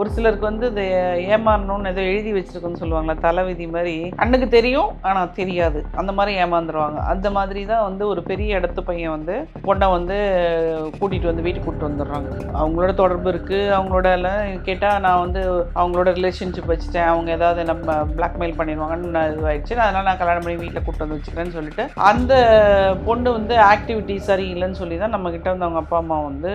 ஒரு சிலருக்கு வந்து இது ஏமாறணும்னு ஏதோ எழுதி வச்சிருக்குன்னு சொல்லுவாங்களா தலைவிதி மாதிரி. அண்ணுக்கு தெரியும் ஆனால் தெரியாது. அந்த மாதிரி ஏமாந்துருவாங்க. அந்த மாதிரி தான் வந்து ஒரு பெரிய இடத்து பையன் வந்து பொண்ணை வந்து கூட்டிகிட்டு வந்து வீட்டுக்கு கூப்பிட்டு வந்துடுறாங்க. அவங்களோட தொடர்பு இருக்குது அவங்களோட எல்லாம் கேட்டால் நான் வந்து அவங்களோட ரிலேஷன்ஷிப் வச்சுட்டேன். அவங்க ஏதாவது நம்ம பிளாக்மெயில் பண்ணிடுவாங்கன்னு நான் இதுவாகிடுச்சு அதனால் நான் கல்யாணம் பண்ணி வீட்டில் கூப்பிட்டு வந்து வச்சுக்கிறேன்னு சொல்லிட்டு அந்த பொண்ணு வந்து ஆக்டிவிட்டி சரியில்லைன்னு சொல்லி தான் நம்மக்கிட்ட வந்து அவங்க அப்பா அம்மா வந்து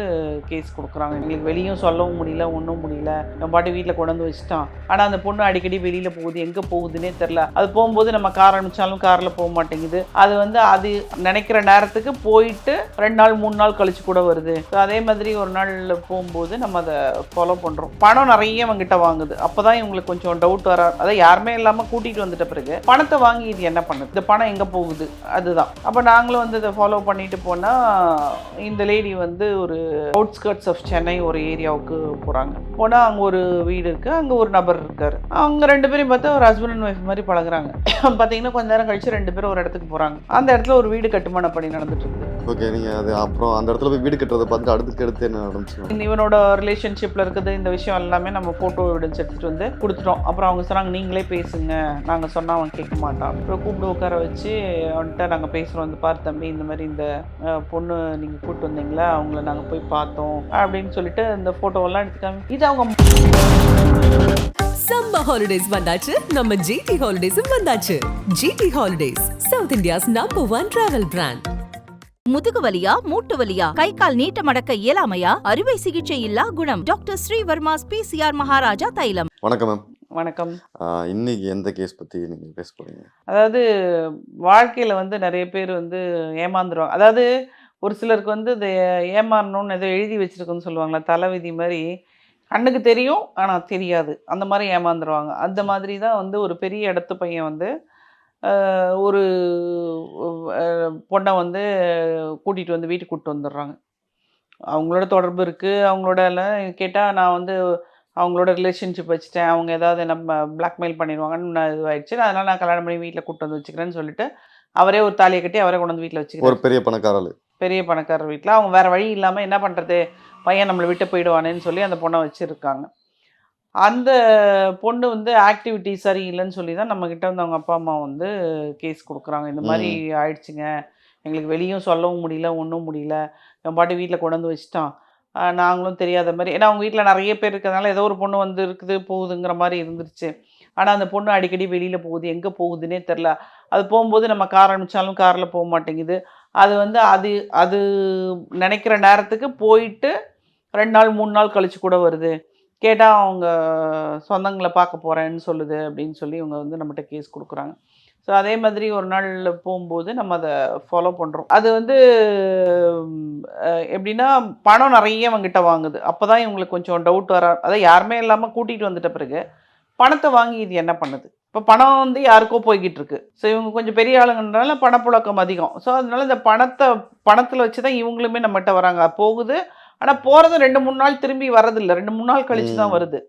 கேஸ் கொடுக்குறாங்க. எங்களுக்கு வெளியும் சொல்லவும் முடியல ஒன்றும் முடியல. நம்ம பாட்டி வீட்டில் கொண்டு வந்து வச்சுட்டான். ஆனால் அந்த பொண்ணு அடிக்கடி வெளியில் போகுது. எங்கே போகுதுன்னே தெரில அது போகும்போது நம்ம கார் அனுப்பிச்சாலும் காரில் போக மாட்டேங்குது. அது வந்து அது நினைக்கிற நேரத்துக்கு போயிட்டு ரெண்டு நாள் மூணு நாள் கழிச்சு கூட வருது. ஸோ அதே மாதிரி ஒரு நாள் போகும்போது நம்ம அதை ஃபாலோ பண்ணுறோம் பணம் நிறைய அவங்ககிட்ட வாங்குது. அப்போ தான் இவங்களுக்கு கொஞ்சம் டவுட் வர அதை யாருமே இல்லாமல் கூட்டிகிட்டு வந்துட்ட பிறகு பணத்தை வாங்கி இது என்ன பண்ணுது? இந்த பணம் எங்கே போகுது? அதுதான். அப்போ நாங்களும் வந்து இதை ஃபாலோ பண்ணிட்டு போனால் இந்த லேடி வந்து ஒரு அவுட்ஸ்கர்ட்ஸ் ஆஃப் சென்னை ஒரு ஏரியாவுக்கு போகிறாங்க போனால் அங்கே ஒரு வீடு இருக்குது அங்கே ஒரு நபர் இருக்கார். அவங்க ரெண்டு பேரும் பார்த்தா ஒரு ஹஸ்பண்ட் அண்ட் ஒய்ஃப் மாதிரி பழகுறாங்க. பார்த்தீங்கன்னா கொஞ்ச நேரம் கழிச்சு ரெண்டு பேரும் ஒரு இடத்துக்கு போகிறாங்க அந்த இடத்துல ஒரு வீடு கட்டுமான பணி நடந்துட்டு இருக்குது ஓகே நீங்கள் அது அப்புறம் அந்த இடத்துல போய் வீடு கட்டுறதை பார்த்து அடுத்துக்கு அடுத்து என்ன நடந்துச்சு இவனோட ரிலேஷன்ஷிப்பில் இருக்குது இந்த விஷயம் எல்லாமே நம்ம ஃபோட்டோ எவிடன்ஸ் எடுத்துகிட்டு வந்து கொடுத்துட்டோம். அப்புறம் அவங்க சொன்னாங்க நீங்களே பேசுங்க. நாங்கள் சொன்னால் அவன் கேட்க மாட்டான். அப்புறம் கூப்பிட்டு உட்கார வச்சு அவன்கிட்ட நாங்கள் பேசுகிறோம் வந்து பாரு தம்பி இந்த மாதிரி இந்த பொண்ணு நீங்கள் கூப்பிட்டு வந்தீங்களா? அவங்கள நாங்கள் போய் பார்த்தோம். அப்படின்னு சொல்லிட்டு இந்த ஃபோட்டோவெல்லாம் எடுத்துக்காம இது அவங்க சம்மர் ஹாலிடேஸ் வந்தாச்சு. நம்ம ஜிடி ஹாலிடேஸும் வந்தாச்சு. GT holidays South India's number one travel brand முதுகு வலியா மூட்டு வலியா கை கால் நீட்ட மடக்க இயலாமையா அறுவை சிகிச்சை இல்லா குணம். டாக்டர் ஸ்ரீவர்மாஸ் பிசிஆர் மகாராஜா தைலம். வணக்கம் மேம் வணக்கம். இன்னைக்கு எந்த கேஸ் பற்றி நீங்கள் பேச போகிறீங்க அதாவது வாழ்க்கையில் வந்து நிறைய பேர் வந்து ஏமாந்துருவாங்க. அதாவது ஒரு சிலருக்கு வந்து இந்த ஏமாறணும்னு ஏதோ எழுதி வச்சிருக்குன்னு சொல்லுவாங்களா தலைவிதி மாதிரி. கண்ணுக்கு தெரியும் ஆனால் தெரியாது. அந்த மாதிரி ஏமாந்துருவாங்க. அந்த மாதிரி தான் வந்து ஒரு பெரிய இடத்து பையன் வந்து ஒரு பொண்ணை வந்து கூட்டிகிட்டு வந்து வீட்டுக்கு கூப்பிட்டு வந்துடுறாங்க. அவங்களோட தொடர்பு இருக்குது அவங்களோட எல்லாம் கேட்டால் நான் வந்து அவங்களோட ரிலேஷன்ஷிப் வச்சுட்டேன். அவங்க ஏதாவது நம்ம பிளாக்மெயில் பண்ணிடுவாங்கன்னு நான் இதுவாகிடுச்சு அதனால் நான் கல்யாணம் பண்ணி வீட்டில் கூப்பிட்டு வந்து வச்சுக்கிறேன்னு சொல்லிட்டு அவரே ஒரு தாலியை கட்டி அவரே கொண்டு வந்து வீட்டில் வச்சுக்கிறேன் ஒரு பெரிய பணக்காரர். பெரிய பணக்காரர் வீட்டில் அவங்க வேறு வழி இல்லாமல் என்ன பண்ணுறது பையன் நம்மளை விட்டு போயிடுவானேன்னு சொல்லி அந்த பொண்ணை வச்சுருக்காங்க. அந்த பொண்ணு வந்து ஆக்டிவிட்டி சரியில்லைன்னு சொல்லி தான் நம்மக்கிட்ட வந்து அவங்க அப்பா அம்மா வந்து கேஸ் கொடுக்குறாங்க. இந்த மாதிரி ஆயிடுச்சுங்க. எங்களுக்கு வெளியும் சொல்லவும் முடியல ஒன்றும் முடியல. என் பாட்டி வீட்டில் கொண்டு வந்து வச்சுட்டான். நாங்களும் தெரியாத மாதிரி. ஏன்னா அவங்க வீட்டில் நிறைய பேர் இருக்கிறதுனால ஏதோ ஒரு பொண்ணு வந்து இருக்குது போகுதுங்கிற மாதிரி இருந்துருச்சு. ஆனால் அந்த பொண்ணு அடிக்கடி வெளியில் போகுது. எங்கே போகுதுன்னே தெரில அது போகும்போது நம்ம கார் அனுப்பிச்சாலும் காரில் போக மாட்டேங்குது. அது வந்து அது அது நினைக்கிற நேரத்துக்கு போயிட்டு ரெண்டு நாள் மூணு நாள் கழிச்சு கூட வருது. கேட்டால் அவங்க சொந்தங்களை பார்க்க போகிறேன்னு சொல்லுது அப்படின்னு சொல்லி இவங்க வந்து நம்மகிட்ட கேஸ் கொடுக்குறாங்க. ஸோ அதே மாதிரி ஒரு நாள் போகும்போது நம்ம அதை ஃபாலோ பண்ணுறோம் அது வந்து எப்படின்னா பணம் நிறைய அவங்ககிட்ட வாங்குது. அப்போ தான் இவங்களுக்கு கொஞ்சம் டவுட் வர அதாவது யாருமே இல்லாமல் கூட்டிகிட்டு வந்துட்ட பிறகு பணத்தை வாங்கி இது என்ன பண்ணுது? இப்போ பணம் வந்து யாருக்கோ போய்கிட்டு இருக்கு ஸோ இவங்க கொஞ்சம் பெரிய ஆளுங்கன்றனால பணப்புழக்கம் அதிகம். ஸோ அதனால இந்த பணத்தை பணத்தில் வச்சு தான் இவங்களுமே நம்மகிட்ட வராங்க. போகுது. ஆனால் போகிறது ரெண்டு மூணு நாள் திரும்பி வரதில்லை ரெண்டு மூணு நாள் கழிச்சு தான். வருது.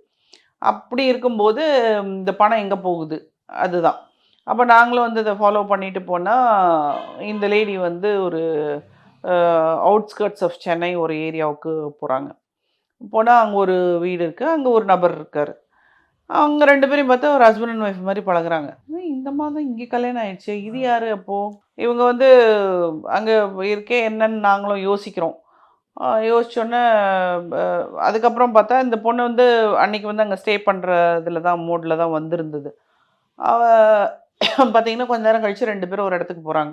அப்படி இருக்கும்போது இந்த பணம் எங்கே போகுது? அதுதான். அப்போ நாங்களும் வந்து இதை ஃபாலோ பண்ணிட்டு போனால் இந்த லேடி வந்து ஒரு அவுட்ஸ்கர்ட்ஸ் ஆஃப் சென்னை ஒரு ஏரியாவுக்கு போகிறாங்க போனால் அங்கே ஒரு வீடு இருக்குது அங்கே ஒரு நபர் இருக்கார். அவங்க ரெண்டு பேரும் பார்த்தா ஒரு ஹஸ்பண்ட் அண்ட் ஒய்ஃப் மாதிரி பழகுறாங்க. "ஏய், இந்த மாதம் இங்கே கல்யாணம் ஆயிடுச்சு. இது யார் அப்போது இவங்க வந்து அங்கே இருக்கே என்னன்னு நாங்களும் யோசிக்கிறோம். யோசிச்சோன்னே அதுக்கப்புறம் பார்த்தா இந்த பொண்ணு வந்து அன்னைக்கு வந்து அங்கே ஸ்டே பண்ணுற இதில் தான் மூடில் தான் வந்திருந்தது. அவ பார்த்தீங்கன்னா கொஞ்ச நேரம் கழிச்சு ரெண்டு பேரும் ஒரு இடத்துக்கு போகிறாங்க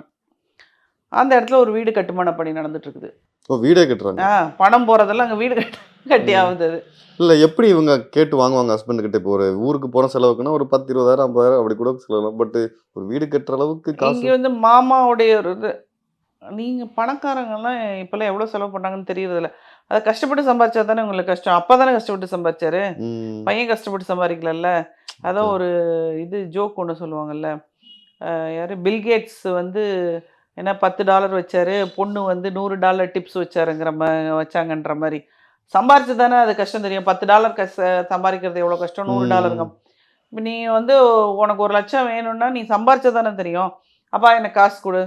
அந்த இடத்துல ஒரு வீடு கட்டுமான பணி நடந்துட்டு இருக்குது. ஓ வீடே கட்டுறாங்க? ஆ பணம் போகிறதெல்லாம் அங்கே வீடு கட்டி கட்டி ஆகுது அது. இல்லை எப்படி இவங்க கேட்டு வாங்குவாங்க ஹஸ்பண்ட் கிட்ட? இப்போ ஒரு ஊருக்கு போகிற செலவுக்குன்னா ஒரு பத்து இருபதாயிரம் ஐம்பதாயிரம் அப்படி கூட செலவு பட் ஒரு வீடு கட்டுற அளவுக்கு காசு வந்து மாமாவுடைய ஒரு இது. நீங்கள் பணக்காரங்கெல்லாம் இப்போல்லாம் எவ்வளோ செலவு பண்ணாங்கன்னு தெரியறதில்ல. அதை கஷ்டப்பட்டு சம்பாதிச்சா தானே உங்களுக்கு கஷ்டம். அப்பா தானே கஷ்டப்பட்டு சம்பாதிச்சாரு. பையன் கஷ்டப்பட்டு சம்பாதிக்கலல்ல? அதான் ஒரு இது ஜோக் ஒன்று சொல்லுவாங்கல்ல. யாரு? பில்கேட்ஸ் வந்து என்ன பத்து டாலர் வச்சாரு. பொண்ணு வந்து நூறு டாலர் டிப்ஸ் வச்சாருங்கிற மா வச்சாங்கன்ற மாதிரி. சம்பாரிச்சு தானே அது கஷ்டம் தெரியும். பத்து டாலர் கஷ்ட சம்பாதிக்கிறது எவ்வளோ கஷ்டம்? நூறு. டாலருங்க. இப்போ நீ வந்து உனக்கு ஒரு லட்சம் வேணும்னா நீ சம்பாரிச்சா தானே தெரியும். அப்பா எனக்கு காசு கொடு.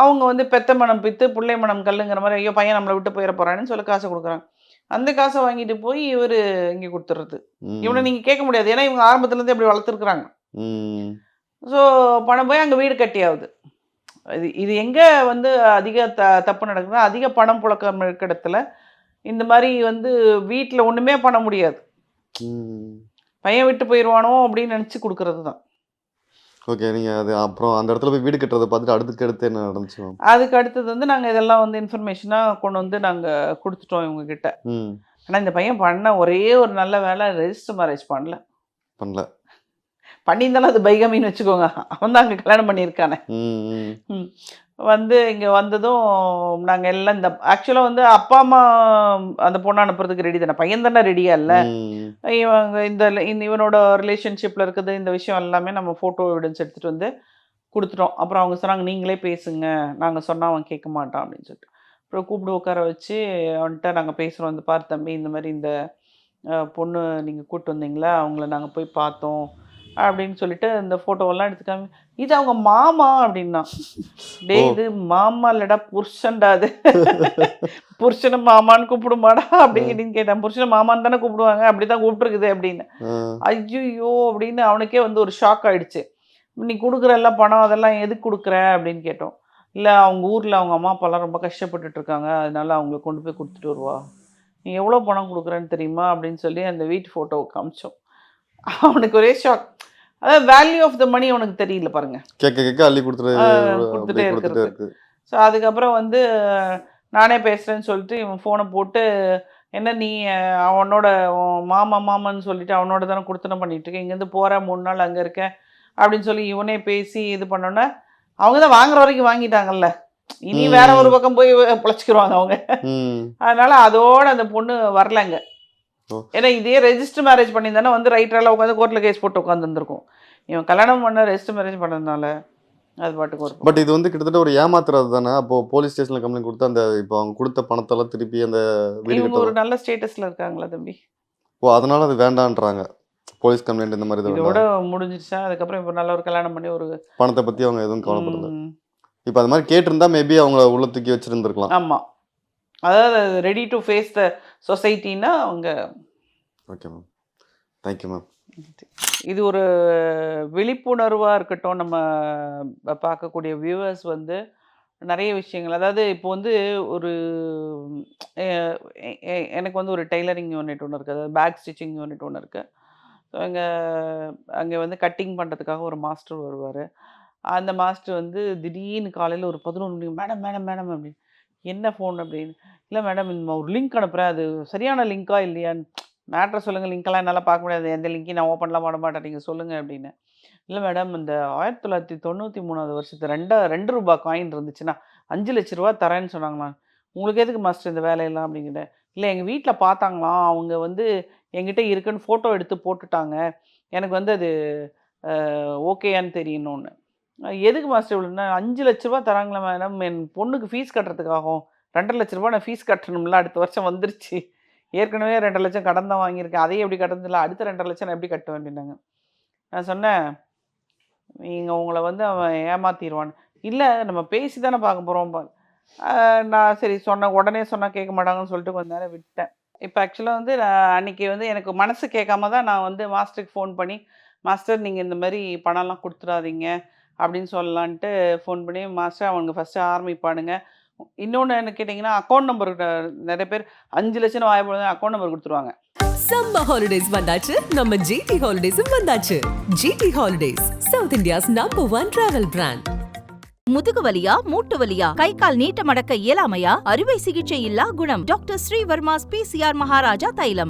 அவங்க வந்து பெத்த மனம் பித்து பிள்ளை மனம் கல்லுங்கிற மாதிரி ஐயோ பையன் நம்மளை விட்டு போயிட போகிறான்னு சொல்லி காசு கொடுக்குறாங்க அந்த காசை வாங்கிட்டு போய் இவர் இங்கே கொடுத்துட்றது. இவனை நீங்கள் கேட்க முடியாது. ஏன்னா இவங்க ஆரம்பத்துலேருந்து அப்படி வளர்த்துருக்குறாங்க. ஸோ பணம் போய் அங்கே வீடு கட்டியாகுது இது இது எங்கே வந்து அதிக த தப்பு நடக்குதுன்னா அதிக பணம் புழக்கம் இருக்க இடத்துல இந்த மாதிரி வந்து வீட்டில் ஒன்றுமே பண்ண முடியாது. பையன் விட்டு போயிடுவானோ அப்படின்னு நினச்சி கொடுக்கறது தான் ஓகே நீங்க அது அப்புறம் அந்த இடத்துல போய் வீடு கட்டுறதை பார்த்துட்டு அடுத்துக்கு அடுத்து என்ன நடந்துச்சு அதுக்கு அடுத்தது வந்து நாங்கள் இதெல்லாம் வந்து இன்ஃபர்மேஷனாக கொண்டு வந்து நாங்கள் கொடுத்துட்டோம் இவங்க கிட்ட. ம். ஆனால் இந்த பையன் பண்ண ஒரே ஒரு நல்ல வேலை ரெஜிஸ்டர் மேரேஜ் பண்ணல. பண்ணல. பண்ணியிருந்தாலும் அது பைகமின்னு வச்சுக்கோங்க. அவன் தான் அங்கே கல்யாணம் பண்ணியிருக்கானே. வந்து இங்கே வந்ததும் நாங்கள் எல்லாம் இந்த ஆக்சுவலாக வந்து அப்பா அம்மா அந்த பொண்ணை அனுப்புறதுக்கு ரெடி தானே. பையன் தானே ரெடியா இல்லை. இவங்க இந்த இந்த இவனோட ரிலேஷன்ஷிப்பில் இருக்குது இந்த விஷயம் எல்லாமே நம்ம ஃபோட்டோ எவிடன்ஸ் எடுத்துகிட்டு வந்து கொடுத்துட்டோம். அப்புறம் அவங்க சொன்னாங்க நீங்களே பேசுங்க. நாங்கள் சொன்னால் அவன் கேட்க மாட்டான். அப்படின்னு சொல்லிட்டு. அப்புறம் கூப்பிட்டு உட்கார வச்சு அவன்கிட்ட நாங்கள் பேசுகிறோம் வந்து பார் தம்பி இந்த மாதிரி இந்த பொண்ணு நீங்கள் கூப்பிட்டு வந்தீங்களா? அவங்கள நாங்கள் போய் பார்த்தோம். அப்படின்னு சொல்லிட்டு இந்த ஃபோட்டோவெல்லாம் எடுத்துக்காம இது அவங்க மாமா அப்படின்னா. ஓ. இது மாமா இல்லடா புருஷன்டா அது. புருஷனை மாமான்னு கூப்பிடுமாடா அப்படின்னு கேட்டேன். புருஷனை மாமான்னு தானே கூப்பிடுவாங்க? அப்படி தான் கூப்பிட்டுருக்குது அப்படின்னு. ஐயோ அப்படின்னு அவனுக்கே வந்து ஒரு ஷாக் ஆயிடுச்சு. நீ கொடுக்குற எல்லாம் பணம் அதெல்லாம் எதுக்கு கொடுக்குற? அப்படின்னு கேட்டோம். இல்லை அவங்க ஊரில் அவங்க அம்மா அப்பாலாம் ரொம்ப கஷ்டப்பட்டுட்டு இருக்காங்க அதனால அவங்கள கொண்டு போய் கொடுத்துட்டு வருவா. நீ எவ்வளோ பணம் கொடுக்குறேன்னு தெரியுமா? அப்படின்னு சொல்லி அந்த வீட்டு ஃபோட்டோவை காமிச்சோம். அவனுக்கு ஒரே ஷாக் அதாவது வேல்யூ ஆஃப் த மணி அவனுக்கு தெரியல பாருங்க. கேட்க கேட்க அள்ளி கொடுத்துட்டு. இருக்கு. ஸோ அதுக்கப்புறம் வந்து நானே பேசுகிறேன்னு சொல்லிட்டு இவன் ஃபோனை போட்டு என்ன நீ அவனோட மாமா மாமான்னு சொல்லிட்டு அவனோட தானே கொடுத்தனம் பண்ணிட்டு இருக்க. இங்கேருந்து போகிற மூணு நாள் அங்கே இருக்க. அப்படின்னு சொல்லி இவனே பேசி இது பண்ணோன்னே அவங்க தான் வாங்குற வரைக்கும் வாங்கிட்டாங்கல்ல. இனி வேற ஒரு பக்கம் போய் பொழைச்சிக்கிருவாங்க அவங்க. அதனால அதோட அந்த பொண்ணு வரலங்க. ஏன்னா இதே ரெஜிஸ்டர் மேரேஜ் பண்ணியிருந்தானே வந்து ரைட்டரெல்லாம் உட்காந்து கோர்ட்டில் கேஸ் போட்டு உட்காந்துருந்துருக்கும் இவன் கல்யாணம் பண்ண ரெஜிஸ்டர் மேரேஜ் பண்ணதுனால அது பாட்டுக்கு பட் இது வந்து கிட்டத்தட்ட ஒரு ஏமாத்துறது தானே? அப்போ போலீஸ் ஸ்டேஷன்ல கம்ப்ளைண்ட் கொடுத்து அந்த இப்போ அவங்க கொடுத்த பணத்தெல்லாம் திருப்பி அந்த வீடு இவங்க ஒரு நல்ல ஸ்டேட்டஸ்ல இருக்காங்களா தம்பி? ஓ அதனால அது வேண்டான்றாங்க. போலீஸ் கம்ப்ளைண்ட் இந்த மாதிரி இது இதோட. முடிஞ்சிருச்சா? அதுக்கப்புறம் இப்போ நல்ல ஒரு கல்யாணம் பண்ணி ஒரு பணத்தை பத்தி அவங்க எதுவும் கவலைப்படல. இப்போ அது மாதிரி கேட்டிருந்தா மேபி அவங்கள உள்ள தூக்கி வச்சிருந்துருக்கலாம். ஆமா. அதாவது ரெடி டு ஃபேஸ் த சொசைட்டின்னா அவங்க. ஓகே மேம் தேங்க்யூ மேம் இது ஒரு விழிப்புணர்வாக இருக்கட்டும் நம்ம பார்க்கக்கூடிய வியூவர்ஸ் வந்து நிறைய விஷயங்கள். அதாவது இப்போ வந்து ஒரு எனக்கு வந்து ஒரு டெய்லரிங் யூனிட் ஒன்று இருக்குது அதாவது பேக் ஸ்டிச்சிங் யூனிட் ஒன்று இருக்குது ஸோ அங்கே அங்கே வந்து கட்டிங் பண்ணுறதுக்காக ஒரு மாஸ்டர் வருவார். அந்த மாஸ்டர் வந்து திடீர்னு காலையில் ஒரு பதினொன்று மணிக்கு மேடம் மேடம் மேடம் அப்படின்னு என்ன ஃபோன் அப்படின்னு? இல்லை மேடம் இந்த ஒரு லிங்க் அனுப்புகிறேன் அது சரியான லிங்க்கா இல்லையான்னு மேட்ரை சொல்லுங்கள் லிங்க்கெல்லாம் என்னால் பார்க்க முடியாது. எந்த லிங்க்கையும் நான் ஓப்பன்லாம் பண்ண மாட்டேன். நீங்கள் சொல்லுங்கள் அப்படின்னு. இல்லை மேடம் இந்த ஆயிரத்தி தொள்ளாயிரத்தி தொண்ணூற்றி மூணாவது வருஷத்து ரெண்டா ரெண்டு ரூபாய் காயின் இருந்துச்சுன்னா அஞ்சு லட்ச ரூபா தரேன்னு சொன்னாங்களா உங்களுக்கு எதுக்கு மாஸ்டர் இந்த வேலையெல்லாம் அப்படிங்கிற? இல்லை எங்கள் வீட்டில் பார்த்தாங்களாம். அவங்க வந்து எங்கிட்ட இருக்குன்னு ஃபோட்டோ எடுத்து போட்டுட்டாங்க. எனக்கு வந்து அது ஓகேயான்னு தெரியணும்னு. எதுக்கு மாஸ்டர் இவ்வளோன்னா அஞ்சு லட்ச ரூபா தராங்களா மேடம் என் பொண்ணுக்கு ஃபீஸ் கட்டுறதுக்காகும் ரெண்டரை லட்ச ரூபா நான் ஃபீஸ் கட்டணும்ல அடுத்த வருஷம் வந்துருச்சு. ஏற்கனவே ரெண்டரை லட்சம் கடன் தான் வாங்கியிருக்கேன். அதையும் எப்படி கட்டதில்ல அடுத்த ரெண்டரை லட்சம் நான் எப்படி கட்டுவேன் அப்படின்னாங்க. நான் சொன்னேன் நீங்கள் உங்களை வந்து அவன் ஏமாத்திடுவான் இல்லை நம்ம பேசி தானே பார்க்க போகிறோம் நான் சரி சொன்ன உடனே சொன்னால் கேட்க மாட்டாங்கன்னு சொல்லிட்டு கொஞ்ச நேரம் விட்டேன். இப்போ ஆக்சுவலாக வந்து நான் அன்றைக்கி வந்து எனக்கு மனசு கேட்காம தான் நான் வந்து மாஸ்டருக்கு ஃபோன் பண்ணி மாஸ்டர் நீங்கள் இந்த மாதிரி பணம்லாம் கொடுத்துடாதீங்க. அப்படின்னு சொல்லலான்ட்டு ஃபோன் பண்ணி மாஸ்டர் அவங்க ஃபஸ்ட்டு ஆரம்பிப்பானுங்க. இன்னொன்று என்ன கேட்டிங்கன்னா அக்கௌண்ட் நம்பர் நிறைய பேர் அஞ்சு லட்சம் வாய்ப்பு அக்கௌண்ட் நம்பர் கொடுத்துருவாங்க. சம்மர் ஹாலிடேஸ் வந்தாச்சு. நம்ம ஜிடி ஹாலிடேஸும் வந்தாச்சு. GT holidays South India's number one travel brand முதுகு வலியா மூட்டு வலியா கை கால் நீட்ட மடக்க இயலாமையா? அறுவை சிகிச்சை இல்லா குணம். டாக்டர் ஸ்ரீவர்மாஸ் பிசிஆர் மகாராஜா தைலம்.